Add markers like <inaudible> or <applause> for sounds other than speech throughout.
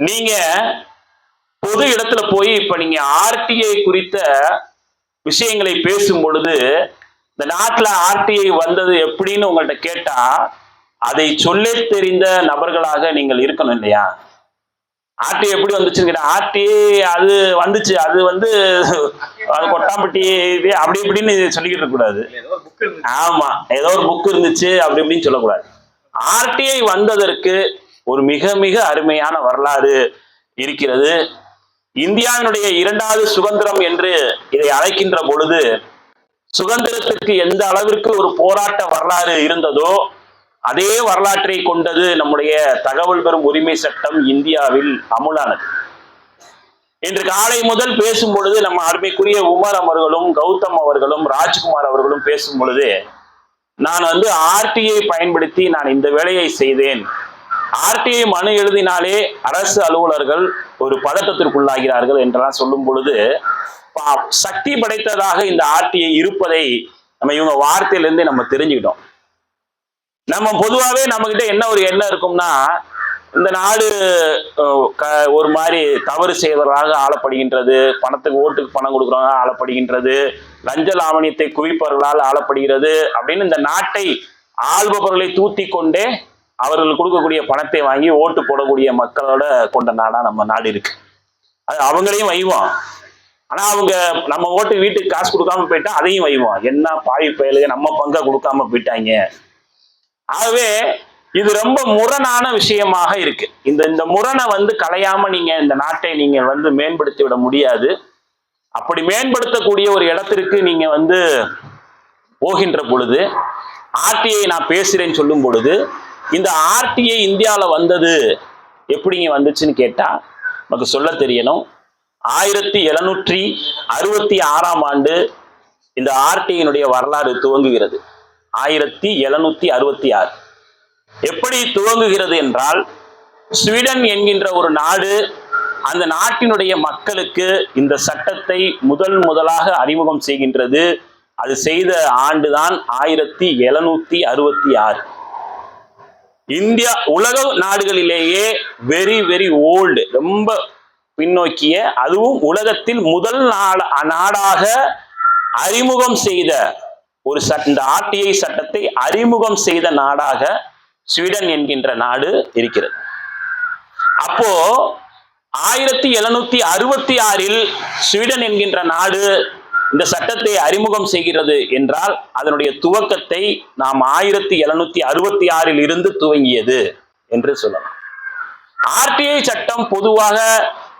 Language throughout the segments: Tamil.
நீங்க பொது இடத்துல போய் இப்ப நீங்க ஆர்டிஐ குறித்த விஷயங்களை பேசும் பொழுது இந்த நாட்டுல ஆர்டிஐ வந்தது எப்படின்னு உங்கள்ட்ட கேட்டா அதை சொல்ல தெரிந்த நபர்களாக நீங்கள் இருக்கணும் இல்லையா? ஆர்டிஐ எப்படி வந்துச்சுன்னு ஆர்டிஐ அது வந்துச்சு அது வந்து அது கொட்டாம்பட்டி இது அப்படி இப்படின்னு சொல்லிக்கிட்டு இருக்க கூடாது ஏதோ ஒரு புக் இருந்துச்சு. ஆமா ஏதோ ஒரு புக் இருந்துச்சு அப்படி இப்படின்னு சொல்லக்கூடாது. ஆர்டிஐ வந்ததற்கு ஒரு மிக மிக அருமையான வரலாறு இருக்கிறது. இந்தியாவினுடைய இரண்டாவது சுதந்திரம் என்று இதை அழைக்கின்ற பொழுது சுதந்திரத்திற்கு எந்த அளவிற்கு ஒரு போராட்ட வரலாறு இருந்ததோ அதே வரலாற்றை கொண்டது நம்முடைய தகவல் பெறும் உரிமை சட்டம் இந்தியாவில் அமுலானது. இன்று காலை முதல் பேசும் பொழுது நம்ம அருமைக்குரிய உமர் அவர்களும் கௌதம் அவர்களும் ராஜ்குமார் அவர்களும் பேசும் பொழுது நான் வந்து ஆர்டிஐ பயன்படுத்தி நான் இந்த வேலையை செய்தேன். ஆர்டிஐ மனு எழுதினாலே அரசு அலுவலர்கள் ஒரு பதட்டத்திற்குள்ளாகிறார்கள் என்றெல்லாம் சொல்லும் பொழுது பா- சக்தி படைத்ததாக இந்த ஆர்டிஐ இருப்பதை நம்ம இவங்க வார்த்தையிலிருந்து நம்ம தெரிஞ்சுக்கிட்டோம். நம்ம பொதுவாகவே நம்மகிட்ட என்ன ஒரு எண்ணம் இருக்கும்னா இந்த நாடு க- ஒரு மாதிரி தவறு செய்வதாக ஆளப்படுகின்றது பணத்துக்கு ஓட்டுக்கு பணம் கொடுக்குறவங்க ஆளப்படுகின்றது லஞ்ச லாவணியத்தை குவிப்பவர்களால் ஆளப்படுகிறது அப்படின்னு இந்த நாட்டை ஆள்பவர்களை தூத்தி கொண்டே அவர்கள் கொடுக்கக்கூடிய பணத்தை வாங்கி ஓட்டு போடக்கூடிய மக்களோட கொண்ட நாடா நம்ம நாடு இருக்கு. அது அவங்களையும் வைவோம். ஆனா அவங்க நம்ம ஓட்டு வீட்டுக்கு காசு கொடுக்காம போயிட்டா அதையும் வைவோம். என்ன பாவி பயலுங்க நம்ம பங்கை கொடுக்காம போயிட்டாங்க. ஆகவே இது ரொம்ப முரணான விஷயமாக இருக்கு. இந்த இந்த முரணை வந்து களையாம நீங்க இந்த நாட்டை நீங்க வந்து மேம்படுத்தி விட முடியாது. அப்படி மேம்படுத்தக்கூடிய ஒரு இடத்திற்கு நீங்க வந்து போகின்ற பொழுது ஆர்டிஐ நான் பேசுறேன்னு சொல்லும் பொழுது இந்த ஆர்டிஐ இந்தியாவில் வந்தது எப்படிங்க வந்துச்சுன்னு கேட்டால் நமக்கு சொல்ல தெரியணும். ஆயிரத்தி எழுநூற்றி அறுபத்தி ஆறாம் ஆண்டு இந்த ஆர்டிஐனுடைய வரலாறு துவங்குகிறது. ஆயிரத்தி எழுநூத்தி அறுபத்தி ஆறு. எப்படி துவங்குகிறது என்றால் ஸ்வீடன் என்கின்ற ஒரு நாடு அந்த நாட்டினுடைய மக்களுக்கு இந்த சட்டத்தை முதல் முதலாக அறிமுகம் செய்கின்றது. அது செய்த ஆண்டுதான் ஆயிரத்தி எழுநூத்தி அறுபத்தி ஆறு. இந்தியா உலக நாடுகளிலேயே வெரி வெரி ஓல்டு ரொம்ப பின்னோக்கிய அதுவும் உலகத்தில் முதல் நாட நாடாக அறிமுகம் செய்த ஒரு சட் இந்த ஆர்டிஐ சட்டத்தை அறிமுகம் செய்த நாடாக ஸ்வீடன் என்கின்ற நாடு இருக்கிறது. அப்போ ஆயிரத்தி எழுநூத்தி அறுபத்தி ஆறில் ஸ்வீடன் என்கின்ற நாடு இந்த சட்டத்தை அறிமுகம் செய்கிறது என்றால் அதனுடைய துவக்கத்தை நாம் ஆயிரத்தி எழுநூத்தி அறுபத்தி ஆறில் இருந்து துவங்கியது என்று சொல்லலாம். ஆர்டிஐ சட்டம் பொதுவாக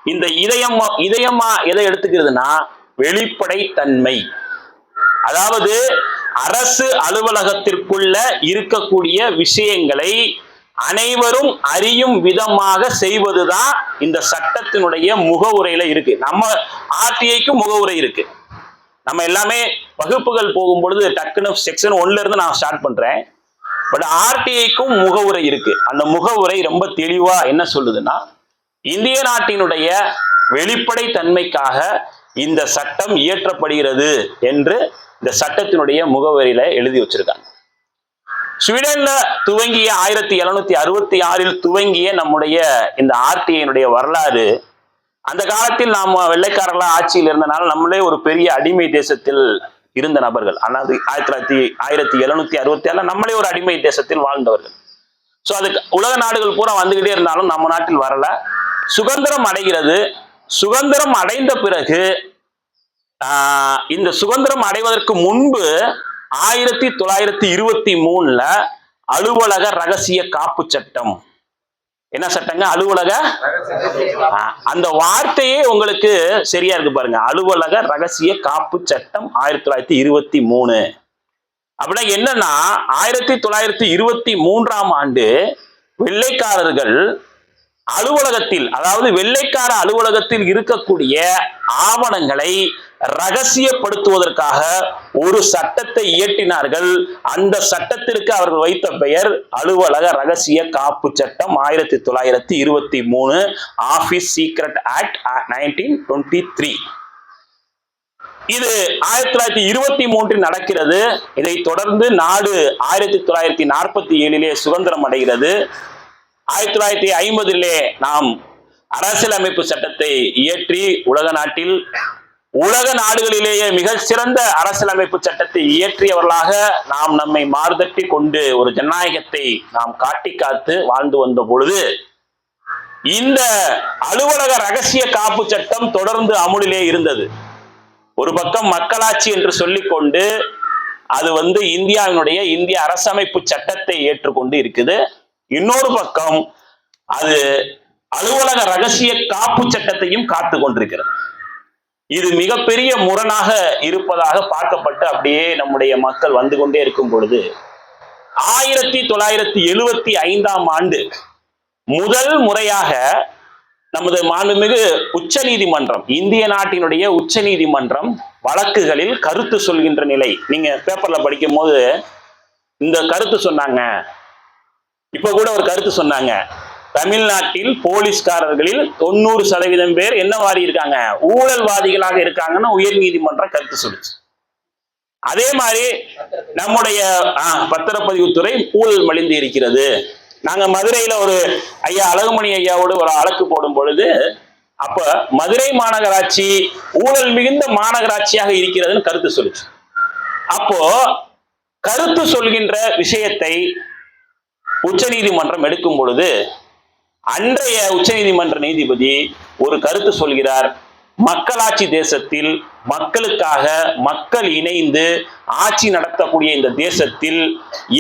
இந்த இதயம் இதயமா எதை எடுத்துக்கிறதுனா வெளிப்படைத்தன்மை. அதாவது அரசு அலுவலகத்திற்குள்ள இருக்கக்கூடிய விஷயங்களை அனைவரும் அறியும் விதமாக செய்வதுதான் இந்த சட்டத்தினுடைய முகவுரையில இருக்கு. நம்ம ஆர்டிஐக்கு முகவுரை இருக்கு. நம்ம எல்லாமே வகுப்புகள் போகும் பொழுது டக்குன்னு செக்ஷன் ஒன்ல இருந்து நான் ஸ்டார்ட் பண்றேன். பட் ஆர்டிஐக்கும் முகவுரை இருக்கு. அந்த முகவுரை ரொம்ப தெளிவா என்ன சொல்லுதுன்னா இந்திய நாட்டினுடைய வெளிப்படை தன்மைக்காக இந்த சட்டம் இயற்றப்படுகிறது என்று இந்த சட்டத்தினுடைய முகவரியில எழுதி வச்சிருக்காங்க. ஸ்வீடன்ல துவங்கிய ஆயிரத்தி எழுநூத்தி அறுபத்தி ஆறில் துவங்கிய நம்முடைய இந்த ஆர்டிஐனுடைய வரலாறு அந்த காலத்தில் நாம் வெள்ளைக்காரர்களா ஆட்சியில் இருந்தனால நம்மளே ஒரு பெரிய அடிமை தேசத்தில் இருந்த நபர்கள். அதாவது ஆயிரத்தி தொள்ளாயிரத்தி ஆயிரத்தி எழுநூத்தி அறுபத்தி ஆறுல நம்மளே ஒரு அடிமை தேசத்தில் வாழ்ந்தவர்கள். ஸோ அதுக்கு உலக நாடுகள் பூரா வந்துகிட்டே இருந்தாலும் நம்ம நாட்டில் வரல. சுதந்திரம் அடைகிறது. சுதந்திரம் அடைந்த பிறகு ஆஹ், இந்த சுதந்திரம் அடைவதற்கு முன்பு ஆயிரத்தி தொள்ளாயிரத்தி இருபத்தி மூணுல அலுவலக ரகசிய காப்பு சட்டம் என்ன சட்டங்க? அலுவலக அந்த வார்த்தையே உங்களுக்கு சரியா இருக்கு பாருங்க. அலுவலக ரகசிய காப்பு சட்டம் ஆயிரத்தி தொள்ளாயிரத்தி இருபத்தி மூணு. அப்படின்னா என்னன்னா ஆயிரத்தி தொள்ளாயிரத்தி இருபத்தி மூன்றாம் ஆண்டு வெள்ளைக்காரர்கள் அலுவலகத்தில் அதாவது வெள்ளைக்கார அலுவலகத்தில் இருக்கக்கூடிய ஆவணங்களை ரகசியப்படுத்துவதற்காக ஒரு சட்டத்தை இயற்றினார்கள். அந்த சட்டத்திற்கு அவர்கள் வைத்த பெயர் அலுவலக ரகசிய காப்பு சட்டம் ஆயிரத்தி தொள்ளாயிரத்தி இருபத்தி மூணு office secret act nineteen twenty three இது ஆயிரத்தி தொள்ளாயிரத்தி இருபத்தி மூன்றில் நடக்கிறது. இதை தொடர்ந்து நாடு ஆயிரத்தி தொள்ளாயிரத்தி நாற்பத்தி ஏழிலே சுதந்திரம் அடைகிறது. ஆயிரத்தி தொள்ளாயிரத்தி ஐம்பதிலே நாம் அரசியலமைப்பு சட்டத்தை இயற்றி உலக நாட்டில் உலக நாடுகளிலேயே மிக சிறந்த அரசியலமைப்பு சட்டத்தை இயற்றியவர்களாக நாம் நம்மை மாறுதட்டி கொண்டு ஒரு ஜனநாயகத்தை நாம் காட்டி காத்து வாழ்ந்து வந்த பொழுது இந்த அலுவலக ரகசிய காப்பு சட்டம் தொடர்ந்து அமுலிலே இருந்தது. ஒரு பக்கம் மக்களாட்சி என்று சொல்லிக்கொண்டு அது வந்து இந்தியாவினுடைய இந்திய அரசமைப்பு சட்டத்தை ஏற்றுக்கொண்டு இருக்குது. இன்னொரு பக்கம் அது அலுவலக ரகசிய காப்பு சட்டத்தையும் காத்து கொண்டிருக்கிறது. இது மிகப்பெரிய முரணாக இருப்பதாக பார்க்கப்பட்டு அப்படியே நம்முடைய மக்கள் வந்து கொண்டே இருக்கும் பொழுது ஆயிரத்தி தொள்ளாயிரத்தி எழுவத்தி ஐந்தாம் ஆண்டு முதல் முறையாக நமது மாண்புமிகு உச்ச நீதிமன்றம் இந்திய நாட்டினுடைய உச்ச நீதிமன்றம் வழக்குகளில் கருத்து சொல்கின்ற நிலை. நீங்க பேப்பர்ல படிக்கும் போது இந்த கருத்து சொன்னாங்க. இப்ப கூட ஒரு கருத்து சொன்னாங்க. தமிழ்நாட்டில் போலீஸ்காரர்களில் தொண்ணூறு சதவீதம் பேர் என்ன வாரி இருக்காங்க? ஊழல்வாதிகளாக இருக்காங்கன்னு உயர் நீதிமன்றம் கருத்து சொல்லுச்சு. அதே மாதிரி நம்முடைய பத்திரப்பதிவுத்துறை ஊழல் மலிந்து இருக்கிறது. நாங்க மதுரையில ஒரு ஐயா அழகுமணி ஐயாவோடு ஒரு அழக்கு போடும் பொழுது அப்ப மதுரை மாநகராட்சி ஊழல் மிகுந்த மாநகராட்சியாக இருக்கிறதுன்னு கருத்து சொல்லுச்சு. அப்போ கருத்து சொல்கின்ற விஷயத்தை உச்சநீதிமன்றம் எடுக்கும் பொழுது அன்றைய உச்சநீதிமன்ற நீதிபதி ஒரு கருத்து சொல்கிறார். மக்களாட்சி தேசத்தில் மக்களுக்காக மக்கள் இணைந்து ஆட்சி நடத்தக்கூடிய இந்த தேசத்தில்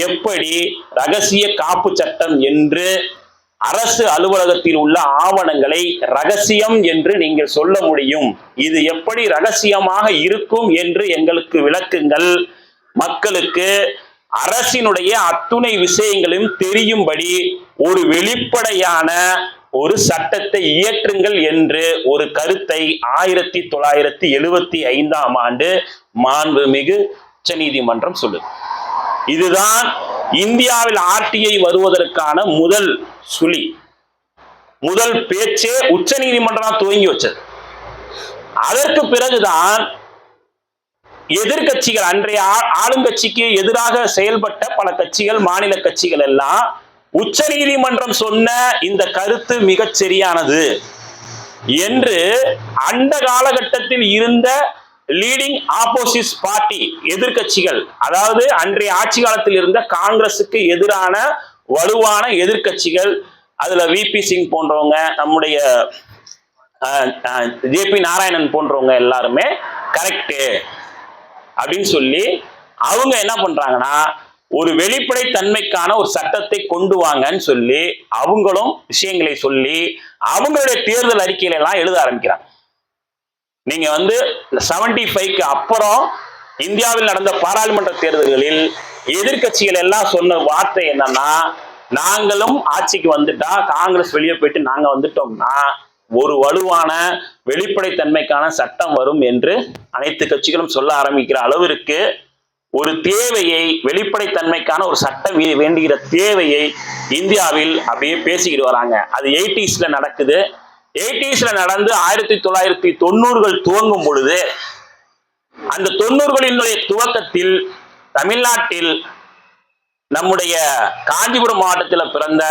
எப்படி ரகசிய காப்பு சட்டம் என்று அரசு அலுவலகத்தில் உள்ள ஆவணங்களை ரகசியம் என்று நீங்கள் சொல்ல முடியும். இது எப்படி ரகசியமாக இருக்கும் என்று எங்களுக்கு விளக்குங்கள். மக்களுக்கு அரசினுடைய அத்துணை விஷயங்களும் தெரியும்படி ஒரு வெளிப்படையான ஒரு சட்டத்தை இயற்றுங்கள் என்று ஒரு கருத்தை ஆயிரத்தி தொள்ளாயிரத்தி எழுவத்தி ஐந்தாம் ஆண்டு மாண்புமிகு உச்சநீதிமன்றம் சொல்லுது. இதுதான் இந்தியாவில் ஆர்டிஐ வருவதற்கான முதல் சுழி. முதல் பேச்சே உச்சநீதிமன்றம் துவங்கி வச்சது. அதற்கு பிறகுதான் எதிர்கட்சிகள் அன்றைய ஆ- ஆளுங்கட்சிக்கு எதிராக செயல்பட்ட பல கட்சிகள் மாநில கட்சிகள் எல்லாம் உச்ச நீதிமன்றம் சொன்ன இந்த கருத்து மிகச் சரியானது என்று அந்த காலகட்டத்தில் இருந்த லீடிங் ஆப்போசிட் பார்ட்டி எதிர்க்கட்சிகள் அதாவது அன்றைய ஆட்சி காலத்தில் இருந்த காங்கிரசுக்கு எதிரான வலுவான எதிர்க்கட்சிகள் அதுல விபி சிங் போன்றவங்க நம்முடைய ஜே பி நாராயணன் போன்றவங்க எல்லாருமே கரெக்டு அப்படின்னு சொல்லி அவங்க என்ன பண்றாங்கன்னா ஒரு வெளிப்படை தன்மைக்கான ஒரு சட்டத்தை கொண்டு வாங்கன்னு சொல்லி அவங்களும் விஷயங்களை சொல்லி அவங்களுடைய தேர்தல் அறிக்கையில எல்லாம் எழுத ஆரம்பிக்கிறாங்க. நீங்க வந்து செவன்டி ஃபைவ்க்கு அப்புறம் இந்தியாவில் நடந்த பாராளுமன்ற தேர்தல்களில் எதிர்க்கட்சிகள் எல்லாம் சொன்ன வார்த்தை என்னன்னா நாங்களும் ஆட்சிக்கு வந்துட்டா காங்கிரஸ் வெளியே போயிட்டு நாங்க வந்துட்டோம்னா ஒரு வலுவான வெளிப்படைத்தன்மைக்கான சட்டம் வரும் என்று அனைத்து கட்சிகளும் சொல்ல ஆரம்பிக்கிற அளவிற்கு ஒரு தேவையை வெளிப்படைத்தன்மைக்கான ஒரு சட்டம் வேண்டுகிற தேவையை இந்தியாவில் அப்படியே பேசிக்கிட்டு வராங்க. அது எயிட்டிஸ்ல நடக்குது. எயிட்டிஸ்ல நடந்து ஆயிரத்தி தொள்ளாயிரத்தி தொண்ணூறுகள் துவங்கும் பொழுது அந்த தொண்ணூறுகளினுடைய துவக்கத்தில் தமிழ்நாட்டில் நம்முடைய காஞ்சிபுரம் மாவட்டத்தில் பிறந்த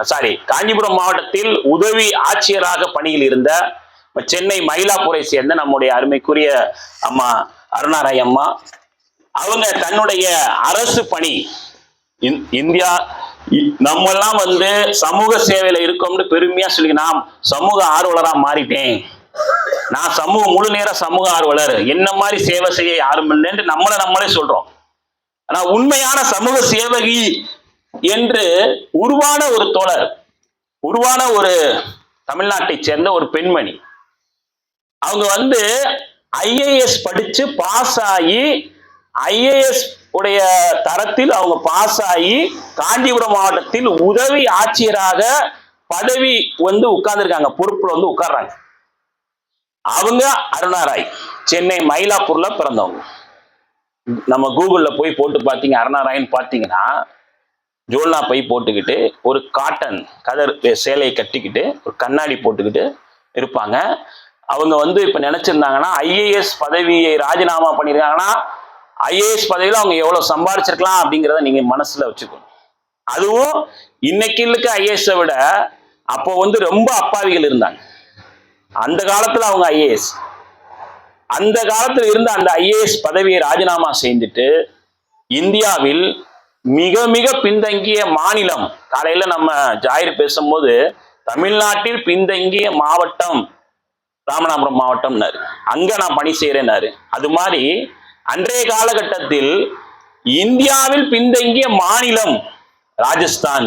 சாரி காஞ்சிபுரம் மாவட்டத்தில் உதவி ஆட்சியராக பணியில் இருந்த சென்னை மயிலாப்பூரை சேர்ந்த நம்முடைய அருமைக்குரிய அம்மா அருணாராய் அம்மா அவங்க தன்னுடைய அரசு பணி இந்- இந்தியா நம்மெல்லாம் வந்து சமூக சேவையில இருக்கோம்னு பெருமையா சொல்லி நாம் சமூக ஆர்வலரா மாறிட்டேன். நான் சமூக முழு நேர சமூக ஆர்வலர். என்ன மாதிரி சேவை செய்ய யாரும் இல்லைன்னு நம்மளை நம்மளே சொல்றோம். ஆனா உண்மையான சமூக சேவகி என்று உருவான ஒரு தோழர் உருவான ஒரு தமிழ்நாட்டை சேர்ந்த ஒரு பெண்மணி. அவங்க வந்து ஐஏஎஸ் படிச்சு பாஸ் ஆகி ஐஏஎஸ் உடைய தரத்தில் அவங்க பாஸ் ஆகி காஞ்சிபுரம் மாவட்டத்தில் உதவி ஆட்சியராக பதவி வந்து உட்கார்ந்துருக்காங்க பொறுப்புல வந்து உட்கார்றாங்க. அவங்க அருணாராய் சென்னை மயிலாப்பூர்ல பிறந்தவங்க. நம்ம கூகுள்ல போய் போட்டு பார்த்தீங்க அருணாராயின்னு பார்த்தீங்கன்னா ஜோல்னா பை போட்டுக்கிட்டு ஒரு காட்டன் கதர் சேலையை கட்டிக்கிட்டு ஒரு கண்ணாடி போட்டுக்கிட்டு இருப்பாங்க. அவங்க வந்து இப்போ நினச்சிருந்தாங்கன்னா ஐஏஎஸ் பதவியை ராஜினாமா பண்ணியிருக்காங்கன்னா ஐஏஎஸ் பதவியில் அவங்க எவ்வளவு சம்பாரிச்சிருக்கலாம் அப்படிங்கிறத நீங்க மனசுல வச்சுக்கணும். அதுவும் இன்னைக்கு இருக்க விட அப்போ வந்து ரொம்ப அப்பாவிகள் இருந்தாங்க. அந்த காலத்துல அவங்க ஐஏஎஸ் அந்த காலத்தில் இருந்த அந்த ஐஏஎஸ் பதவியை ராஜினாமா செஞ்சுட்டு இந்தியாவில் மிக மிக பின்தங்கிய மாநிலம். காலையில நம்ம ஜாயிர் பேசும்போது தமிழ்நாட்டில் பின்தங்கிய மாவட்டம் ராமநாதபுரம் மாவட்டம்னாரு. அங்க நான் பணி செய்யறேன்னாரு அது மாதிரி அன்றைய காலகட்டத்தில் இந்தியாவில் பின்தங்கிய மாநிலம் ராஜஸ்தான்.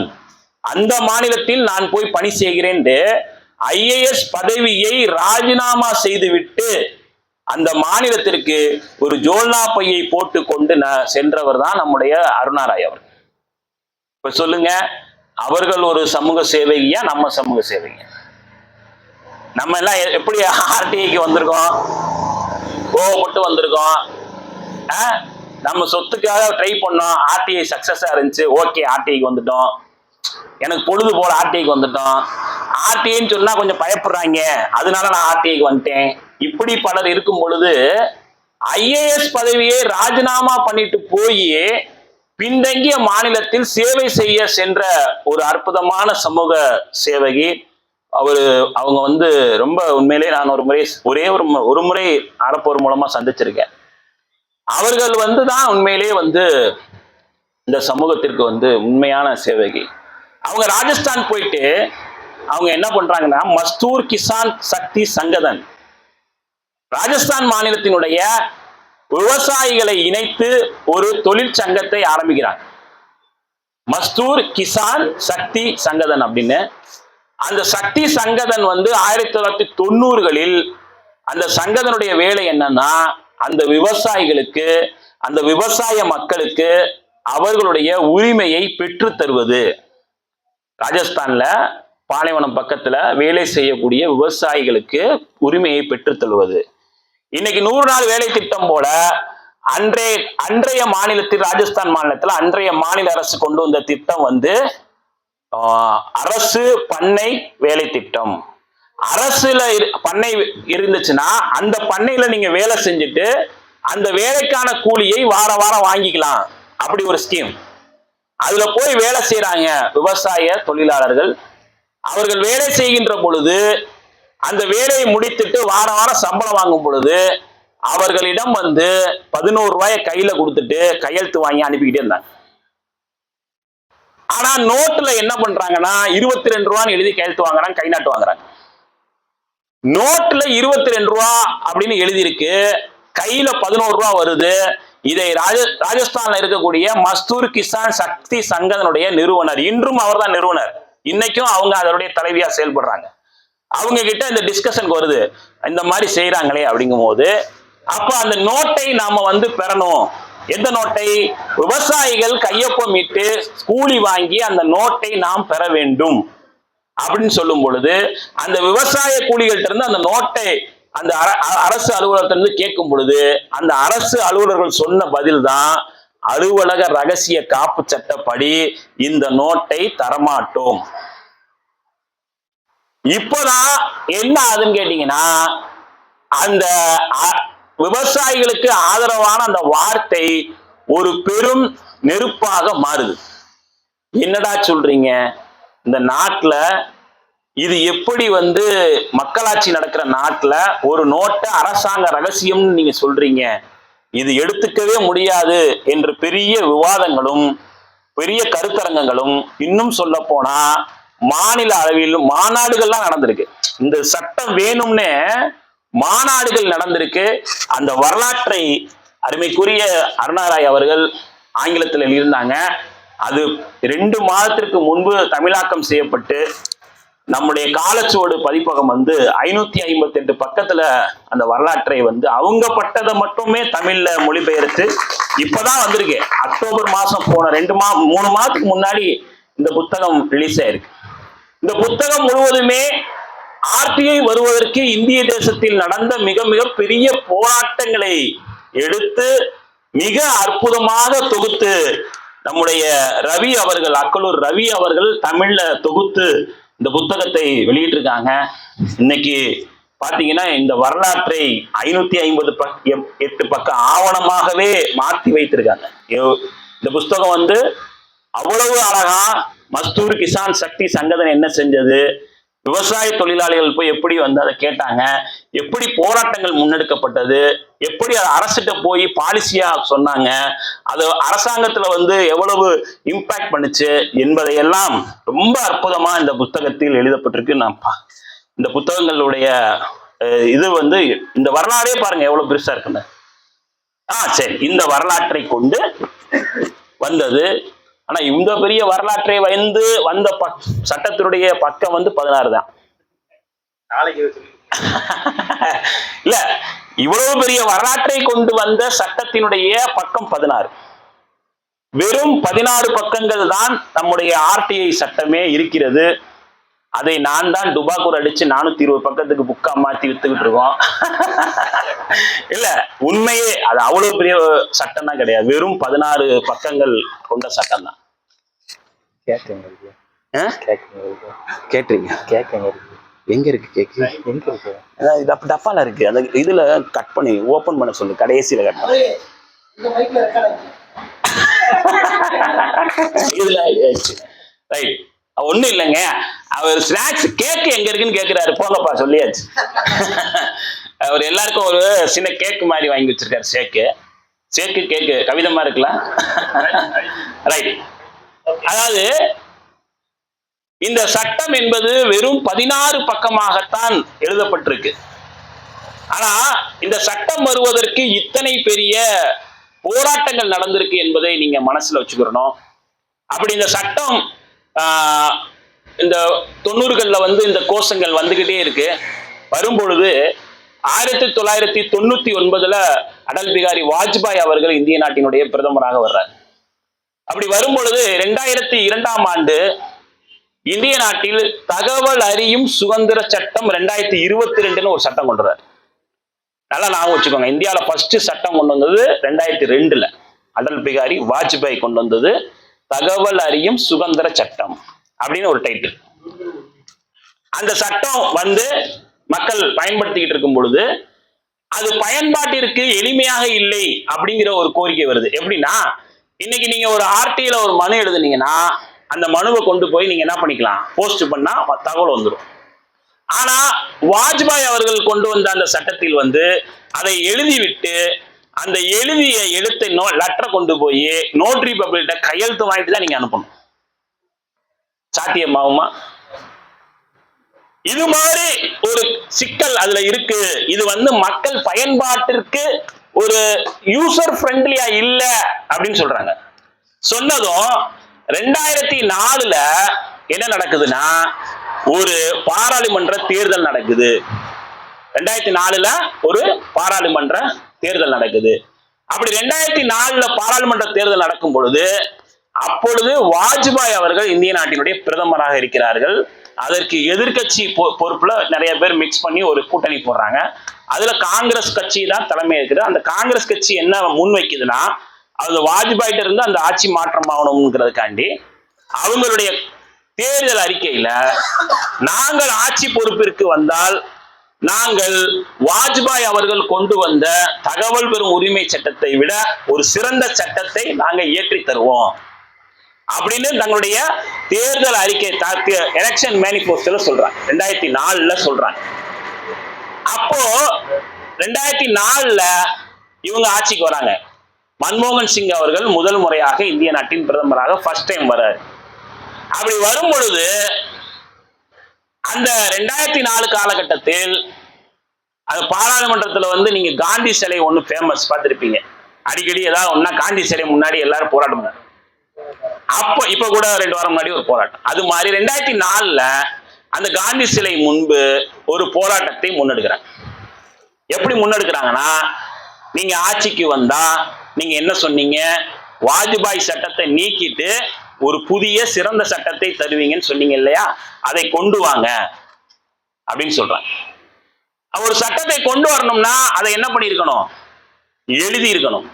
அந்த மாநிலத்தில் நான் போய் பணி செய்கிறேன் ஐஏஎஸ் பதவியை ராஜினாமா செய்துவிட்டு அந்த மாநிலத்திற்கு ஒரு ஜோல்னா பையை போட்டு கொண்டு ந- சென்றவர் தான் நம்முடைய அருணாராய் அவர். இப்ப சொல்லுங்க அவர்கள் ஒரு சமூக சேவையா நம்ம சமூக சேவையா நம்ம எல்லாம் எ- எப்படி ஆர்டிஐக்கு வந்திருக்கோம்? கோவப்பட்டு வந்திருக்கோம். ஆ? நம்ம சொத்துக்காக ட்ரை பண்ணோம். ஆர்டிஐ சக்சஸா இருந்துச்சு. ஓகே ஆர்டிஐக்கு வந்துட்டோம். எனக்கு பொழுது போல ஆர்டிஐக்கு வந்துட்டோம். ஆர்டிஐன்னு சொன்னா கொஞ்சம் பயப்படுறாங்க. அதனால நான் ஆர்டிஐக்கு வந்துட்டேன். இப்படி பலர் இருக்கும் பொழுது ஐஏஎஸ் பதவியை ராஜினாமா பண்ணிட்டு போய் பின்தங்கிய மாநிலத்தில் சேவை செய்ய சென்ற ஒரு அற்புதமான சமூக சேவகி. அவரு அவங்க வந்து ரொம்ப உண்மையிலே நான் ஒரு முறை ஒரே ஒரு ஒரு முறை அறப்போர் மூலமா சந்திச்சிருக்கேன். அவர்கள் வந்து தான் உண்மையிலே வந்து இந்த சமூகத்திற்கு வந்து உண்மையான சேவகி. அவங்க ராஜஸ்தான் போயிட்டு அவங்க என்ன பண்றாங்கன்னா மஸ்தூர் கிசான் சக்தி சங்கதன். ராஜஸ்தான் மாநிலத்தினுடைய விவசாயிகளை இணைத்து ஒரு தொழிற்சங்கத்தை ஆரம்பிக்கிறாங்க. மஸ்தூர் கிசான் சக்தி சங்கதன் அப்படின்னு. அந்த சக்தி சங்கதன் வந்து ஆயிரத்தி தொள்ளாயிரத்தி தொண்ணூறுகளில் அந்த சங்கதனுடைய வேலை என்னன்னா அந்த விவசாயிகளுக்கு அந்த விவசாய மக்களுக்கு அவர்களுடைய உரிமையை பெற்று தருவது. ராஜஸ்தான்ல பாலைவனம் பக்கத்துல வேலை செய்யக்கூடிய விவசாயிகளுக்கு உரிமையை பெற்றுத் தருவது. இன்னைக்கு நூறு நாள் வேலை திட்டம் போல அன்றைய அன்றைய மாநிலத்தில் ராஜஸ்தான் மாநிலத்தில் அன்றைய மாநில அரசு கொண்டு வந்த திட்டம் வந்து அரசு பண்ணை வேலை திட்டம். அரசுல இரு- பண்ணை இருந்துச்சுன்னா அந்த பண்ணையில நீங்க வேலை செஞ்சுட்டு அந்த வேலைக்கான கூலியை வார வாரம் வாங்கிக்கலாம். அப்படி ஒரு ஸ்கீம் அதுல போய் வேலை செய்யறாங்க விவசாய தொழிலாளர்கள். அவர்கள் வேலை செய்கின்ற பொழுது அந்த வேலையை முடித்துட்டு வார வாரம் சம்பளம் வாங்கும் பொழுது அவர்களிடம் வந்து பதினோரு ரூபாயை கையில கொடுத்துட்டு கையெழுத்து வாங்கி அனுப்பிக்கிட்டே இருந்தாங்க. ஆனா நோட்டுல என்ன பண்றாங்கன்னா இருபத்தி ரெண்டு ரூபான்னு எழுதி கையெழுத்து வாங்குறாங்க கை நாட்டு வாங்குறாங்க. நோட்டுல இருபத்தி ரெண்டு ரூபா அப்படின்னு எழுதியிருக்கு கையில பதினோரு ரூபா வருது. இதை ராஜ ராஜஸ்தான்ல இருக்கக்கூடிய மஸ்தூர் கிசான் சக்தி சங்கதனுடைய நிறுவனர் இன்றும் அவர்தான் நிறுவனர். இன்னைக்கும் அவங்க அதனுடைய தலைவியா செயல்படுறாங்க. அவங்க கிட்ட இந்த டிஸ்கஷனுக்கு வருது. இந்த மாதிரி செய்யறாங்களே அப்படிங்கும் போது அப்ப அந்த நோட்டை நாம வந்து பெறணும். எந்த நோட்டை விவசாயிகள் கையொப்பமிட்டு கூலி வாங்கி அந்த நோட்டை நாம் பெற வேண்டும். அப்படின்னு சொல்லும் பொழுது அந்த விவசாய கூலிகள்ட்ட இருந்து அந்த நோட்டை அந்த அர- அரசு அலுவலகத்திலிருந்து கேட்கும் பொழுது அந்த அரசு அலுவலர்கள் சொன்ன பதில் தான் அலுவலக ரகசிய காப்பு சட்டப்படி இந்த நோட்டை தரமாட்டோம். இப்போதான் என்ன ஆகுதுன்னு கேட்டீங்கன்னா அந்த அ- விவசாயிகளுக்கு ஆதரவான அந்த வார்த்தை ஒரு பெரும் நெருப்பாக மாறுது. என்னடா சொல்றீங்க? இந்த நாட்டுல இது எப்படி வந்து மக்களாட்சி நடக்கிற நாட்டுல ஒரு நோட்டை அரசாங்க ரகசியம்னு நீங்க சொல்றீங்க. இது எடுத்துக்கவே முடியாது என்று பெரிய விவாதங்களும் பெரிய கருத்தரங்கங்களும் இன்னும் சொல்ல போனா மாநில அளவிலும் மாநாடுகள்லாம் நடந்திருக்கு. இந்த சட்டம் வேணும்னே மாநாடுகள் நடந்திருக்கு. அந்த வரலாற்றை அருமைக்குரிய அருணாராய் அவர்கள் ஆங்கிலத்தில் இருந்தாங்க அது ரெண்டு மாதத்திற்கு முன்பு தமிழாக்கம் செய்யப்பட்டு நம்முடைய காலச்சுவடு பதிப்பகம் வந்து ஐநூத்தி ஐம்பத்தி எட்டு பக்கத்துல அந்த வரலாற்றை வந்து அவங்க பட்டதை மட்டுமே தமிழ்ல மொழிபெயர்த்து இப்பதான் வந்திருக்கு. அக்டோபர் மாசம் போன ரெண்டு மா மூணு மாதத்துக்கு முன்னாடி இந்த புத்தகம் ரிலீஸ் ஆயிருக்கு. இந்த புத்தகம் முழுவதுமே ஆர்டிஐ வருவதற்கு இந்திய தேசத்தில் நடந்த மிக மிக பெரிய போராட்டங்களை எடுத்து மிக அற்புதமாக தொகுத்து நம்முடைய ரவி அவர்கள் அக்கலூர் ரவி அவர்கள் தமிழ்ல தொகுத்து இந்த புத்தகத்தை வெளியிட்டிருக்காங்க. இன்னைக்கு பாத்தீங்கன்னா இந்த வரலாற்றை ஐநூத்தி ஐம்பது எட்டு பக்க ஆவணமாகவே மாற்றி வைத்திருக்காங்க. இந்த புஸ்தகம் வந்து அவ்வளவு அழகா மஸ்தூர் கிசான் சக்தி சங்கதன் என்ன செஞ்சது? விவசாய தொழிலாளிகள் போய் எப்படி வந்து அதை கேட்டாங்க? எப்படி போராட்டங்கள் முன்னெடுக்கப்பட்டது? எப்படி அது அரசிட்ட போய் பாலிசியா சொன்னாங்க? அது அரசாங்கத்துல வந்து எவ்வளவு இம்பாக்ட் பண்ணுச்சு என்பதையெல்லாம் ரொம்ப அற்புதமா இந்த புத்தகத்தில் எழுதப்பட்டிருக்கு. நான் பா- இந்த புத்தகங்களுடைய இது வந்து இந்த வரலாறே பாருங்க எவ்வளவு பெருசா இருக்குன்னு. ஆ சரி. இந்த வரலாற்றை கொண்டு வந்தது ஆனா இந்த பெரிய வரலாற்றை வந்து வந்த பக் சட்டத்தினுடைய பக்கம் வந்து பதினாறு தான். <laughs> இல்ல இவ்வளவு பெரிய வரலாற்றை கொண்டு வந்த சட்டத்தினுடைய பக்கம் பதினாறு. வெறும் பதினாறு பக்கங்கள் தான் நம்முடைய ஆர்டிஐ சட்டமே இருக்கிறது. அதை நான் தான் டுபாக்கூர் அடிச்சு நானூத்தி இருபது பக்கத்துக்கு புக்கா மாத்தி வித்துக்கிட்டு இருக்கோம் இல்ல உண்மையே அது அவ்வளவு பெரிய சட்டம் தான் கிடையாது. வெறும் பதினாறு பக்கங்கள் கொண்ட சட்டம் தான் கேட்டுறீங்க இருக்கு எங்க இருக்கு கேக்கு? எங்க இருக்கு? இது அப்ப டப்பால இருக்கு. அந்த இதுல கட் பண்ணி ஓபன் பண்ண சொல்லு. கடைசியில கட் பண்ணு. இதுல ரைட் ஒண்ணும் இல்லைங்க. அவர் ஸ்நாக்ஸ் கேக் எங்க இருக்குன்னு கேட்கிறாரு போங்கப்பா சொல்லியாச்சு. அவர் எல்லாருக்கும் ஒரு சின்ன கேக் மாதிரி வாங்கி வச்சிருக்காரு ஷேக்கு ஷேக்கு கேக்கு கவிதமா இருக்கலாம் ரைட் அதாவது இந்த சட்டம் என்பது வெறும் பதினாறு பக்கமாகத்தான் எழுதப்பட்டிருக்கு. ஆனா இந்த சட்டம் வருவதற்கு இத்தனை பெரிய போராட்டங்கள் நடந்திருக்கு என்பதை நீங்க மனசுல வச்சுக்கிறணும் அப்படி இந்த சட்டம் இந்த தொண்ணூறுகளில் வந்து இந்த கோஷங்கள் வந்துக்கிட்டே இருக்கு. வரும்பொழுது ஆயிரத்தி தொள்ளாயிரத்தி தொண்ணூத்தி ஒன்பதுல அடல் பிகாரி வாஜ்பாய் அவர்கள் இந்திய நாட்டினுடைய பிரதமராக வர்றார். அப்படி வரும்பொழுது ரெண்டாயிரத்தி இரண்டாம் ஆண்டு இந்திய நாட்டில் தகவல் அறியும் சுதந்திர சட்டம் ரெண்டாயிரத்தி இருபத்தி ரெண்டுன்னு ஒரு சட்டம் கொண்டு வர்றாரு. நல்லா ஞாபகம் வச்சுக்கோங்க இந்தியாவில் ஃபர்ஸ்ட் சட்டம் கொண்டு வந்தது ரெண்டாயிரத்தி ரெண்டுல. அடல் பிகாரி வாஜ்பாய் கொண்டு வந்தது தகவல் அறியும் சுதந்திர சட்டம் அப்படின்னு ஒரு டைட்டில் அந்த சட்டம் வந்து மக்கள் பயன்படுத்திக்கிட்டு இருக்கும் பொழுது அது பயன்பாட்டிற்கு எளிமையாக இல்லை அப்படிங்கிற ஒரு கோரிக்கை வருது. எப்படின்னா இன்னைக்கு நீங்க ஒரு ஆர்டியில ஒரு மனு எழுதுனீங்கன்னா அந்த மனுவை கொண்டு போய் நீங்க என்ன பண்ணிக்கலாம்? போஸ்ட் பண்ணா தகவல் வந்துடும் ஆனா வாஜ்பாய் அவர்கள் கொண்டு வந்த அந்த சட்டத்தில் வந்து அதை எழுதிவிட்டு அந்த எழுதிய எழுத்தை நோ லெட்டரை கொண்டு போய் நோட்ரி பப்ளிட்ட கையெழுத்து வாங்கிட்டு தான் நீங்க அனுப்பணும். சாத்தியமாகுமா? இது மாதிரி ஒரு சிக்கல் அதுல இருக்கு. இது வந்து மக்கள் பயன்பாட்டிற்கு ஒரு யூசர் ஃப்ரெண்ட்லியா இல்ல அப்படின்னு சொல்றாங்க. சொன்னதும் ரெண்டாயிரத்தி நாலுல என்ன நடக்குதுன்னா ஒரு பாராளுமன்ற தேர்தல் நடக்குது. ரெண்டாயிரத்தி நாலுல ஒரு பாராளுமன்ற தேர்தல் நடக்குது. அப்படி ரெண்டாயிரத்தி நாலுல பாராளுமன்ற தேர்தல் நடக்கும் பொழுது அப்பொழுது வாஜ்பாய் அவர்கள் இந்திய நாட்டினுடைய பிரதமராக இருக்கிறார்கள். அதற்கு எதிர்க்கட்சி பொ- பொறுப்புல நிறைய பேர் மிக்ஸ் பண்ணி ஒரு கூட்டணி போடுறாங்க. அதுல காங்கிரஸ் கட்சி தான் தலைமை இருக்குது. அந்த காங்கிரஸ் கட்சி என்ன முன் வைக்குதுன்னா அது வாஜ்பாய்கிட்ட இருந்து அந்த ஆட்சி மாற்றம் ஆகணுங்கிறதுக்காண்டி அவங்களுடைய தேர்தல் அறிக்கையில நாங்கள் ஆட்சி பொறுப்பிற்கு வந்தால் நாங்கள் வாஜ்பாய் அவர்கள் கொண்டு வந்த தகவல் பெறும் உரிமை சட்டத்தை விட ஒரு சிறந்த சட்டத்தை நாங்கள் இயற்றி தருவோம். அப்படின்னு தங்களுடைய தேர்தல் அறிக்கை எலெக்ஷன் மேனிஃபெஸ்டோல சொல்றாங்க. ரெண்டாயிரத்தி நாலுல சொல்றாங்க. அப்போ ரெண்டாயிரத்தி நாலுல இவங்க ஆட்சிக்கு வராங்க. மன்மோகன் சிங் அவர்கள் முதல் முறையாக இந்திய நாட்டின் பிரதமராக ஃபர்ஸ்ட் டைம் வர்றாரு அப்படி வரும் பொழுது அந்த ரெண்டாயிரத்தி நாலு காலகட்டத்தில் அது பாராளுமன்றத்துல வந்து நீங்க காந்தி சிலை ஒண்ணு ஃபேமஸ் பார்த்துருப்பீங்க. அடிக்கடி ஏதாவது ஒண்ணா காந்தி சிலை முன்னாடி எல்லாரும் போராட்டம் பண்ணாங்க. அப்ப இப்ப கூட ரெண்டு வாரம் முன்னாடி ஒரு போராட்டம். அது மாதிரி ரெண்டாயிரத்தி நாலுல அந்த காந்தி சிலை முன்பு ஒரு போராட்டத்தை முன்னெடுக்கிறாங்க. எப்படி முன்னெடுக்கிறாங்கன்னா நீங்க ஆட்சிக்கு வந்தா நீங்க என்ன சொன்னீங்க? வாஜ்பாய் சட்டத்தை நீக்கிட்டு ஒரு புதிய சிறந்த சட்டத்தை தருவீங்கன்னு சொன்னீங்க இல்லையா? அதை கொண்டு வாங்க அப்படின்னு சொல்றாங்க. ஒரு சட்டத்தை கொண்டு வரணும்னா அதை என்ன பண்ணியிருக்கணும்? எழுதி இருக்கணும்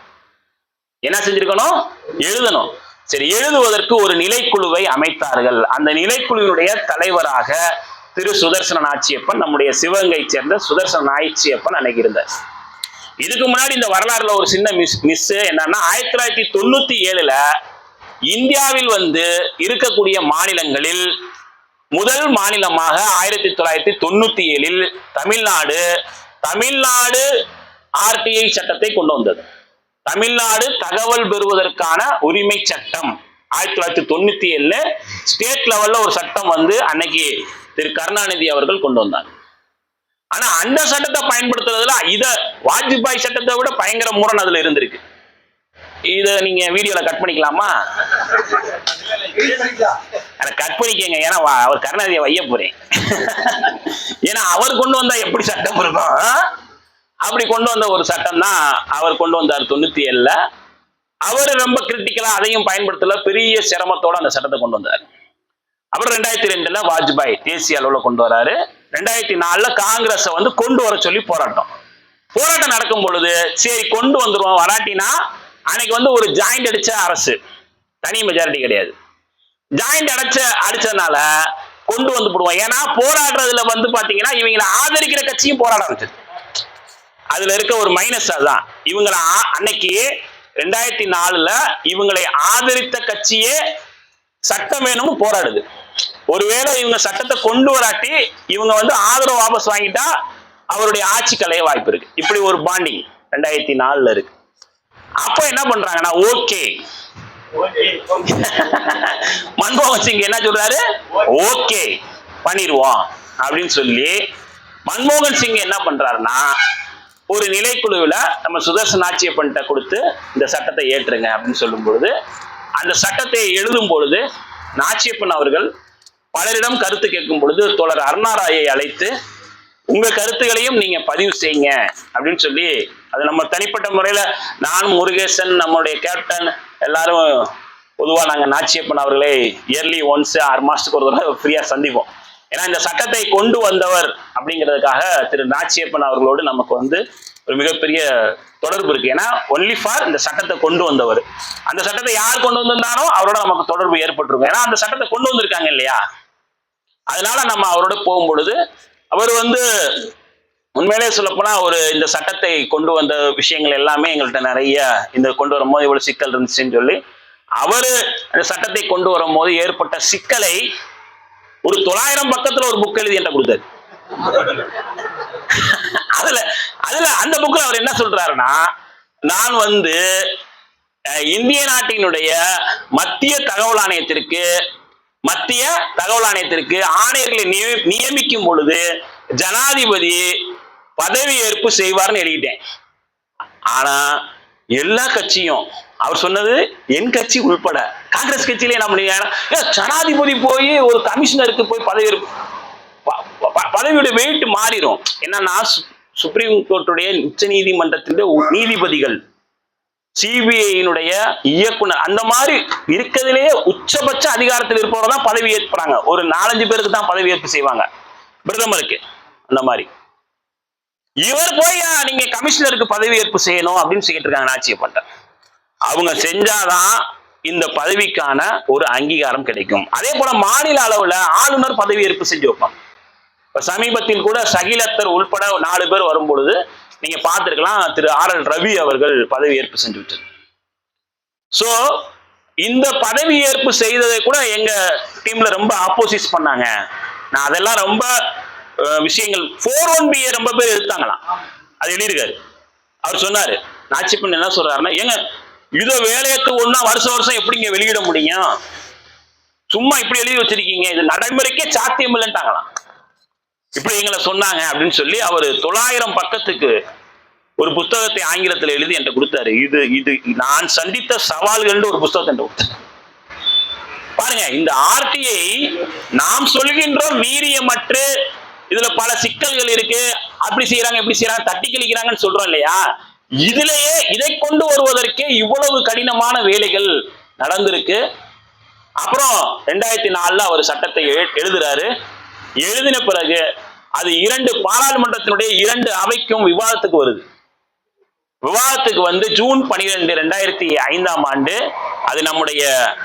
என்ன செஞ்சிருக்கணும்? எழுதணும். சரி எழுதுவதற்கு ஒரு நிலைக்குழுவை அமைத்தார்கள். அந்த நிலைக்குழுவினுடைய தலைவராக திரு சுதர்சன நாச்சியப்பன் நம்முடைய சிவகங்கை சேர்ந்த சுதர்சன நாய்ச்சியப்பன் அன்னைக்கு இருந்தார். இதுக்கு முன்னாடி இந்த வரலாறுல ஒரு சின்ன மிஸ் மிஸ் என்னன்னா ஆயிரத்தி தொள்ளாயிரத்தி தொண்ணூத்தி ஏழுல இந்தியாவில் வந்து இருக்கக்கூடிய மாநிலங்களில் முதல் மாநிலமாக ஆயிரத்தி தொள்ளாயிரத்தி தொண்ணூத்தி ஏழில் தமிழ்நாடு தமிழ்நாடு ஆர்டிஐ சட்டத்தை கொண்டு வந்தது. தமிழ்நாடு தகவல் பெறுவதற்கான உரிமை சட்டம் ஆயிரத்தி தொள்ளாயிரத்தி தொண்ணூத்தி ஏழுல ஸ்டேட் லெவல்ல ஒரு சட்டம் வந்து அன்னைக்கு திரு கருணாநிதி அவர்கள் கொண்டு வந்தார் ஆனா அந்த சட்டத்தை பயன்படுத்துறதுல இத வாஜ்பாய் சட்டத்தை விட பயங்கர முரண் அதுல இருந்திருக்கு. இதை நீங்க வீடியோல கட் பண்ணிக்கலாமா? அதை கட் பண்ணிக்கங்க. ஏன்னா அவர் கருணாநிதியை வைய போறேன். ஏன்னா அவர் கொண்டு வந்தா எப்படி சட்டம் இருக்கும்? அப்படி கொண்டு வந்த ஒரு சட்டம் தான் அவர் கொண்டு வந்தார் தொண்ணூத்தி ஏழுல. அவர் ரொம்ப கிரிட்டிக்கலா அதையும் பயன்படுத்தல. பெரிய சிரமத்தோட அந்த சட்டத்தை கொண்டு வந்தார். அப்புறம் ரெண்டாயிரத்தி ரெண்டுல வாஜ்பாய் தேசிய அளவுல கொண்டு வராரு. ரெண்டாயிரத்தி நாலுல காங்கிரஸை வந்து கொண்டு வர சொல்லி போராட்டம். போராட்டம் நடக்கும் பொழுது சரி கொண்டு வந்துருவோம் வராட்டினா அன்னைக்கு வந்து ஒரு ஜாயிண்ட் அடிச்ச அரசு. தனி மெஜாரிட்டி கிடையாது. ஜாயிண்ட் அடைச்ச அடிச்சதுனால கொண்டு வந்து போடுவோம். ஏன்னா போராடுறதுல வந்து பாத்தீங்கன்னா இவங்களை ஆதரிக்கிற கட்சியும் போராட ஆரம்பிச்சது. அதுல இருக்க ஒரு மைனஸ் அதுதான். இவங்களை அன்னைக்கு ரெண்டாயிரத்தி நாலுல இவங்களை ஆதரித்த கட்சியே சட்டம் வேணும்னு போராடுது. ஒருவேளை இவங்க சட்டத்தை கொண்டு வராட்டி இவங்க வந்து ஆதரவு வாபஸ் வாங்கிட்டா அவருடைய ஆட்சி கலைய வாய்ப்பு இருக்கு. இப்படி ஒரு பாண்டிங் ரெண்டாயிரத்தி நாலுல இருக்கு. அப்போ என்ன பண்றாங்கன்னா ஓகே மன்மோகன் சிங் என்ன சொல்றாரு? ஓகே பண்ணிடுவோம் அப்படின்னு சொல்லி மன்மோகன் சிங் என்ன பண்றாருன்னா ஒரு நிலைக்குழுவில் நம்ம சுதர்சன் ஆட்சியப்பன்ட்ட கொடுத்து இந்த சட்டத்தை ஏற்றுங்க அப்படின்னு சொல்லும் பொழுது அந்த சட்டத்தை எழுதும் பொழுது நாச்சியப்பன் அவர்கள் பலரிடம் கருத்து கேட்கும் பொழுது தோழர் அருணாராயை அழைத்து உங்க கருத்துக்களையும் நீங்க பதிவு செய்யுங்க அப்படின்னு சொல்லி அது நம்ம தனிப்பட்ட முறையில் நான் முருகேசன் நம்மளுடைய கேப்டன் எல்லாரும் பொதுவாக நாங்கள் நாச்சியப்பன் அவர்களை இயர்லி ஒன்ஸ் ஆறு மாதத்துக்கு ஒரு தடவை ஃப்ரீயாக சந்திப்போம். ஏன்னா இந்த சட்டத்தை கொண்டு வந்தவர் அப்படிங்கிறதுக்காக திரு நாச்சியப்பன் அவர்களோடு நமக்கு வந்து ஒரு மிகப்பெரிய தொடர்பு இருக்கு. ஏன்னா ஒன்லி ஃபார் இந்த சட்டத்தை கொண்டு வந்தவர். அந்த சட்டத்தை யார் கொண்டு வந்திருந்தாரோ அவரோட நமக்கு தொடர்பு ஏற்பட்டிருக்கும். ஏன்னா அந்த சட்டத்தை கொண்டு வந்திருக்காங்க இல்லையா? அதனால நம்ம அவரோட போகும் பொழுது அவர் வந்து உண்மையிலே சொல்லப்போனா ஒரு இந்த சட்டத்தை கொண்டு வந்த விஷயங்கள் எல்லாமே எங்கள்கிட்ட நிறைய இந்த கொண்டு வரும்போது இவ்வளவு சிக்கல் இருந்துச்சுன்னு சொல்லி அவர் அந்த சட்டத்தை கொண்டு வரும்போது ஏற்பட்ட சிக்கலை ஒரு தொள்ளாயிரம் பக்கத்துல ஒரு புக் எழுதி என்கிட்ட கொடுத்தாரு. அதுல அதுல அந்த புக்ல அவர் என்ன சொல்றாருன்னா நான் வந்து இந்திய நாட்டினுடைய மத்திய தகவல் ஆணையத்திற்கு மத்திய தகவல் ஆணையத்திற்கு ஆணையர்களை நியமிக்கும் பொழுது ஜனாதிபதி பதவி ஏற்பு செய்வார்னு எழுதிட்டேன். ஆனா எல்லா கட்சியும் அவர் சொன்னது என் கட்சி உள்பட காங்கிரஸ் கட்சியிலே என்ன ஜனாதிபதி போய் ஒரு கமிஷனருக்கு போய் பதவி ப- ப- பதவியோட வெயிட் மாறிடும். என்னன்னா சு- சுப்ரீம் கோர்ட்டுடைய உச்ச நீதிமன்றத்தினுடைய உ- நீதிபதிகள் சிபிஐயினுடைய இயக்குனர் அந்த மாதிரி இருக்கிறதுலேயே உச்சபட்ச அதிகாரத்தில் இருப்பவங்க தான் பதவி ஏற்கிறாங்க ஒரு நாலஞ்சு பேருக்கு தான் பதவி ஏற்பு செய்வாங்க. பிரதமருக்கு அந்த மாதிரி. இவர் போய் நீங்க கமிஷனருக்கு பதவி ஏற்பு செய்யணும் அப்படின்னு சொல்லிட்டு இருக்காங்க ஆட்சியப்பட்ட அவங்க செஞ்சாதான் இந்த பதவிக்கான ஒரு அங்கீகாரம் கிடைக்கும். அதே போல மாநில அளவுல ஆளுநர் பதவி ஏற்பு செஞ்சு வைப்பாங்க. இப்ப சமீபத்தில் கூட சகிலத்தர் உள்பட நாலு பேர் வரும்பொழுது நீங்க பார்த்திருக்கலாம் திரு ஆர் எல் ரவி அவர்கள் பதவி ஏற்பு செஞ்சு விட்டார். சோ இந்த பதவி ஏற்பு செய்ததை கூட எங்க டீம்ல ரொம்ப ஆப்போசிஸ் பண்ணாங்க. நான் அதெல்லாம் ரொம்ப விஷயங்கள். ஃபோர் ஒன் பிஏ ரொம்ப பேர் எடுத்தாங்களாம். அது எழுதியிருக்காரு. அவர் சொன்னாரு நாச்சிப்பன் என்ன சொல்றாருன்னா ஏங்க இதோ வேலையத்து ஒன்னா வருஷம் வருஷம் எப்படிங்க வெளியிட முடியும்? சும்மா இப்படி எழுதி வச்சிருக்கீங்க. இது நடைமுறைக்கே சாத்தியம் இல்லைன்ட்டாங்களாம். இப்படி எங்களை சொன்னாங்க அப்படின்னு சொல்லி அவர் தொள்ளாயிரம் பக்கத்துக்கு ஒரு புத்தகத்தை ஆங்கிலத்தில் எழுதி என்கிட்ட கொடுத்தாரு. இது இது நான் சந்தித்த சவால்கள்னு ஒரு புத்தகத்தை கொடுத்தேன் கொடுத்தாரு. பாருங்க இந்த ஆர்டிஐ நாம் சொல்கின்றோம் வீரியமற்று இதுல பல சிக்கல்கள் இருக்கு. அப்படி செய்யறாங்க இப்படி செய்யறாங்க தட்டி கழிக்கிறாங்கன்னு சொல்றோம் இல்லையா? இதுலயே இதை கொண்டு வருவதற்கே இவ்வளவு கடினமான வேலைகள் நடந்திருக்கு. அப்புறம் ரெண்டாயிரத்தி நாலுல அவர் சட்டத்தை எழு- எழுதுறாரு. எழுதின பிறகு அது இரண்டு பாராளுமன்றத்தினுடைய இரண்டு அவைக்கும் விவாதத்துக்கு வருது. விவாதத்துக்கு வந்து ஜூன் பனிரெண்டு ரெண்டாயிரத்தி ஐந்தாம் ஆண்டு அது நம்முடைய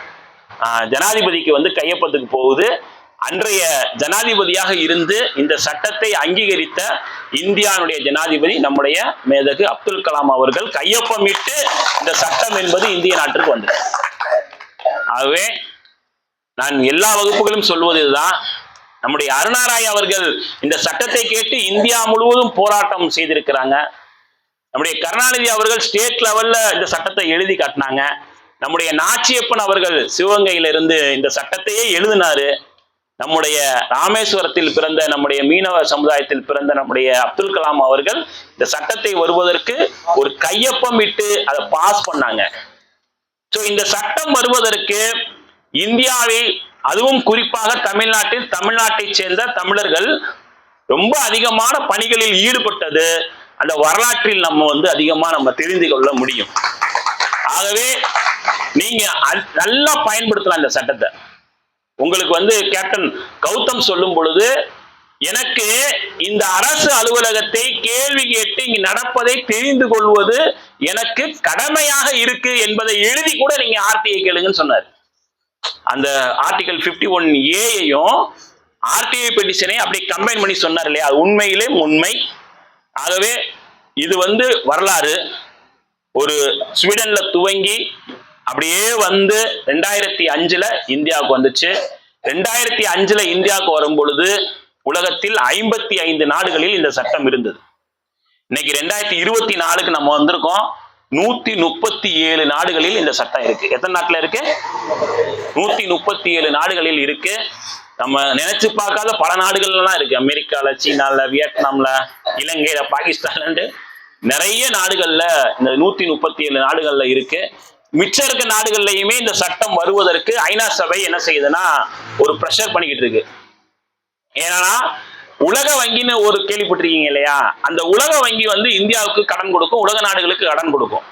ஜனாதிபதிக்கு வந்து கையொப்பத்துக்கு போகுது. அன்றைய ஜனாதிபதியாக இருந்து இந்த சட்டத்தை அங்கீகரித்த இந்தியாவுடைய ஜனாதிபதி நம்முடைய மேதகு அப்துல் கலாம் அவர்கள் கையொப்பமிட்டு இந்த சட்டம் என்பது இந்திய நாட்டிற்கு வந்தது. ஆகவே நான் எல்லா வகுப்புகளும் சொல்வது இதுதான். நம்முடைய அருணாராய் அவர்கள் இந்த சட்டத்தை கேட்டு இந்தியா முழுவதும் போராட்டம் செய்திருக்கிறாங்க. நம்முடைய கருணாநிதி அவர்கள் ஸ்டேட் லெவல்ல இந்த சட்டத்தை எழுதி காட்டினாங்க. நம்முடைய நாச்சியப்பன் அவர்கள் சிவகங்கையிலிருந்து இந்த சட்டத்தையே எழுதினாரு. நம்முடைய ராமேஸ்வரத்தில் பிறந்த நம்முடைய மீனவ சமுதாயத்தில் பிறந்த நம்முடைய அப்துல் கலாம் அவர்கள் இந்த சட்டத்தை வருவதற்கு ஒரு கையொப்பம் இட்டு அதை பாஸ் பண்ணாங்க. சோ இந்த சட்டம் வருவதற்கு இந்தியாவில் அதுவும் குறிப்பாக தமிழ்நாட்டில் தமிழ்நாட்டைச் சேர்ந்த தமிழர்கள் ரொம்ப அதிகமான பணிகளில் ஈடுபட்டது. அந்த வரலாற்றில் நம்ம வந்து அதிகமா நம்ம தெரிந்து கொள்ள முடியும். ஆகவே நீங்க அ- நல்லா பயன்படுத்தலாம் இந்த சட்டத்தை. உங்களுக்கு வந்து கேப்டன் கௌதம் சொல்லும் பொழுது எனக்கு இந்த அரசு அலுவலகத்தை கேள்வி கேட்டு இங்கு நடப்பதை தெரிந்து கொள்வது எனக்கு கடமையாக இருக்கு என்பதை எழுதி கூட நீங்க ஆர்டிஐ கேளுங்கன்னு சொன்னார். அந்த ஆர்டிகல் 51 ஒன் ஏயையும் ஆர்டிஐ பெட்டிஷனை அப்படி கம்பைன் பண்ணி சொன்னார் இல்லையா? அது உண்மையிலே உண்மை. ஆகவே இது வந்து வரலாறு. ஒரு ஸ்வீடன்ல துவங்கி அப்படியே வந்து ரெண்டாயிரத்தி அஞ்சுல இந்தியாவுக்கு வந்துச்சு. ரெண்டாயிரத்தி அஞ்சுல இந்தியாவுக்கு வரும் பொழுது உலகத்தில் ஐம்பத்தி ஐந்து நாடுகளில் இந்த சட்டம் இருந்தது. இன்னைக்கு ரெண்டாயிரத்தி இருபத்தி நாலுக்கு நம்ம வந்திருக்கோம். நூத்தி முப்பத்தி ஏழு நாடுகளில் இந்த சட்டம் இருக்கு. எத்தனை நாட்டுல இருக்கு? நூத்தி முப்பத்தி ஏழு நாடுகளில் இருக்கு. நம்ம நினைச்சு பார்க்காத பல நாடுகள்லாம் இருக்கு. அமெரிக்கால சீனால வியட்நாம்ல இலங்கையில பாகிஸ்தான்ல நிறைய நாடுகள்ல இந்த நூத்தி முப்பத்தி ஏழு நாடுகள்ல இருக்கு. மிச்சம் இருக்க நாடுகள்லையுமே இந்த சட்டம் வருவதற்கு ஐநா சபை என்ன செய்யுதுன்னா ஒரு ப்ரெஷர் பண்ணிக்கிட்டு இருக்கு. ஏன்னா உலக வங்கின்னு ஒரு கேள்விப்பட்டிருக்கீங்க இல்லையா? அந்த உலக வங்கி வந்து இந்தியாவுக்கு கடன் கொடுக்கும் உலக நாடுகளுக்கு கடன் கொடுக்கும்.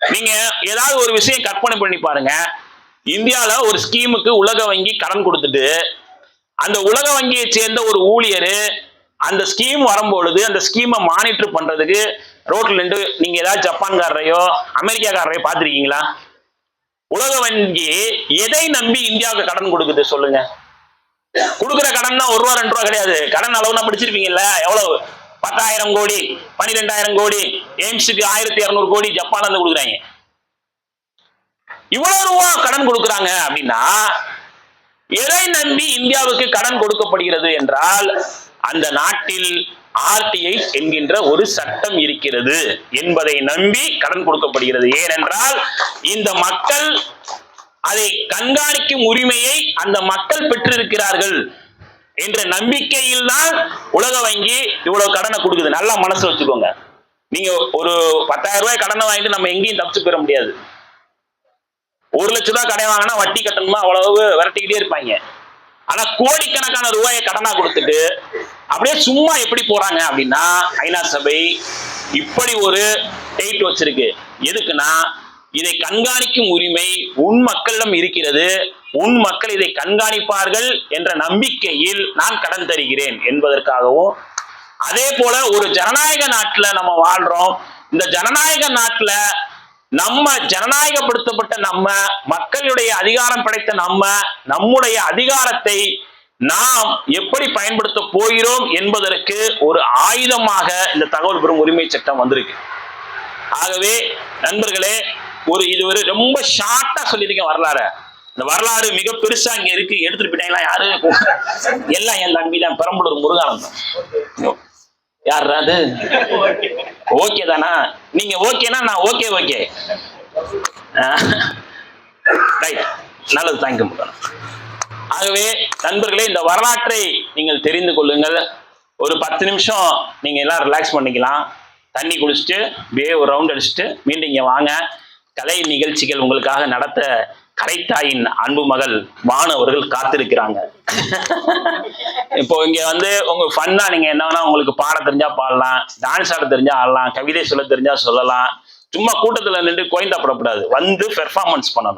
நீங்க ஏதாவது ஒரு விஷயம் கற்பனை பண்ணி பாருங்க. இந்தியால ஒரு ஸ்கீமுக்கு உலக வங்கி கடன் கொடுத்துட்டு அந்த உலக வங்கியை சேர்ந்த ஒரு ஊழியர் அந்த ஸ்கீம் வரும்பொழுது அந்த ஸ்கீமை மானிட்டர் பண்றதுக்கு ரோட்ல நின்று நீங்க ஏதாவது ஜப்பான்காரரையோ அமெரிக்காக்காரரையோ பார்த்திருக்கீங்களா? உலக வங்கி எதை நம்பி இந்தியாவுக்கு கடன் கொடுக்குது சொல்லுங்க. கொடுக்குற கடன்னா ஒரு ரூபா ரெண்டு ரூபா கிடையாது. கடன் அளவுனா படிச்சிருப்பீங்கல்ல? எவ்வளவு? பத்தாயிரம் கோடி பன்னிரெண்டாயிரம் கோடி எய்ம்ஸுக்கு ஆயிரத்தி இரநூறு கோடி ஜப்பான்ல இருந்து கொடுக்குறாங்க. இவ்வளவு ரூபா கடன் கொடுக்குறாங்க அப்படின்னா எதை நம்பி இந்தியாவுக்கு கடன் கொடுக்கப்படுகிறது என்றால் அந்த நாட்டில் ஆர்டிஐ என்கின்ற ஒரு சட்டம் இருக்கிறது என்பதை நம்பி கடன் கொடுக்கப்படுகிறது. ஏனென்றால் இந்த மக்கள் அதை கண்காணிக்கும் உரிமையை அந்த மக்கள் பெற்றிருக்கிறார்கள் என்ற நம்பிக்கையில் தான் உலக வங்கி இவ்வளவு கடனை கொடுக்குது. நல்லா மனசு வச்சுக்கோங்க. நீங்க ஒரு பத்தாயிரம் ரூபாய் கடனை வாங்கிட்டு நம்ம எங்கேயும் தப்பிச்சு பெற முடியாது. ஒரு லட்ச ரூபாய் கடன் வாங்கினா வட்டி கட்டணுமா? அவ்வளவு விரட்டிக்கிட்டே இருப்பாங்க. ஆனா கோடிக்கணக்கான ரூபாயை கடனா கொடுத்துட்டு அப்படியே சும்மா எப்படி போறாங்க அப்படின்னா ஐநா சபை இப்படி ஒரு டேட் வச்சிருக்கு. எதுக்குன்னா இதை கண்காணிக்கும் உரிமை உன் மக்களிடம் இருக்கிறது. உன் மக்கள் இதை கண்காணிப்பார்கள் என்ற நம்பிக்கையில் நான் கடன் தருகிறேன் என்பதற்காகவும் அதே போல ஒரு ஜனநாயக நாட்டுல நம்ம வாழ்றோம். இந்த ஜனநாயக நாட்டுல நம்ம ஜனநாயகப்படுத்தப்பட்ட நம்ம மக்களுடைய அதிகாரம் படைத்த நம்ம நம்முடைய அதிகாரத்தை நாம் எப்படி பயன்படுத்த போகிறோம் என்பதற்கு ஒரு ஆயுதமாக இந்த தகவல் பெறும் உரிமை சட்டம் வந்திருக்கு. ஆகவே நண்பர்களே ஒரு இது ஒரு ரொம்ப ஷார்ட்டா சொல்லியிருக்கேன் வரலாறு. இந்த வரலாறு மிக பெருசா இங்க இருக்கு. எடுத்துட்டு போயிட்டாங்களா யாரு? எல்லாம் என் தம்பி தான். பெரம்பலூர் முருகானந்தம். யார் அது? ஓகே தானா? நீங்க ஓகேனா நான் ஓகே ஓகே. ரைட் நல்லது. Thank you Muruganandam. ஆகவே நண்பர்களே இந்த வரலாற்றை நீங்கள் தெரிந்து கொள்ளுங்கள். ஒரு பத்து நிமிஷம் நீங்க எல்லாம் ரிலாக்ஸ் பண்ணிக்கலாம். தண்ணி குடிச்சிட்டு அப்படியே ஒரு ரவுண்ட் அடிச்சுட்டு மீண்டும் இங்க வாங்க. கலை நிகழ்ச்சிகள் உங்களுக்காக நடத்த கரைத்தாயின் அன்பு மகள் பானு அவர்கள் காத்திருக்கிறாங்க. <laughs> இப்போ இங்க வந்து உங்க ஃபன்னா நீங்க என்ன உங்களுக்கு பாட தெரிஞ்சா பாடலாம் டான்ஸ் ஆட தெரிஞ்சா ஆடலாம் கவிதை சொல்ல தெரிஞ்சா சொல்லலாம். சும்மா கூட்டத்துல நின்று கோயந்தா படக்கூடாது வந்து பெர்ஃபார்மன்ஸ் பண்ணணும்.